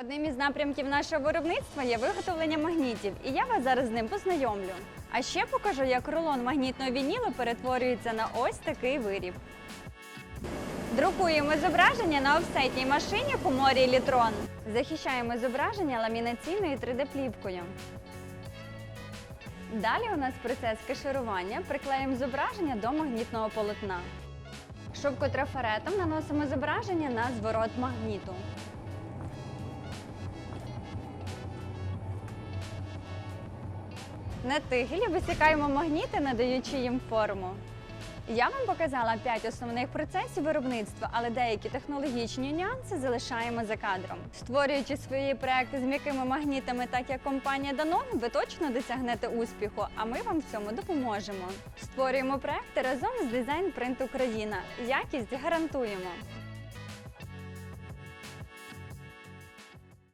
Одним із напрямків нашого виробництва є виготовлення магнітів, і я вас зараз з ним познайомлю. А ще покажу, як рулон магнітного вінілу перетворюється на ось такий виріб. Друкуємо зображення на офсетній машині Humori Lітрон. Захищаємо зображення ламінаційною 3D-плівкою. Далі у нас процес кеширування. Приклеїмо зображення до магнітного полотна. Шовкотрафаретом наносимо зображення на зворот магніту. На тигелі висікаємо магніти, надаючи їм форму. Я вам показала 5 основних процесів виробництва, але деякі технологічні нюанси залишаємо за кадром. Створюючи свої проекти з м'якими магнітами, так як компанія Danone, ви точно досягнете успіху, а ми вам в цьому допоможемо. Створюємо проекти разом з Design Print Україна. Якість гарантуємо.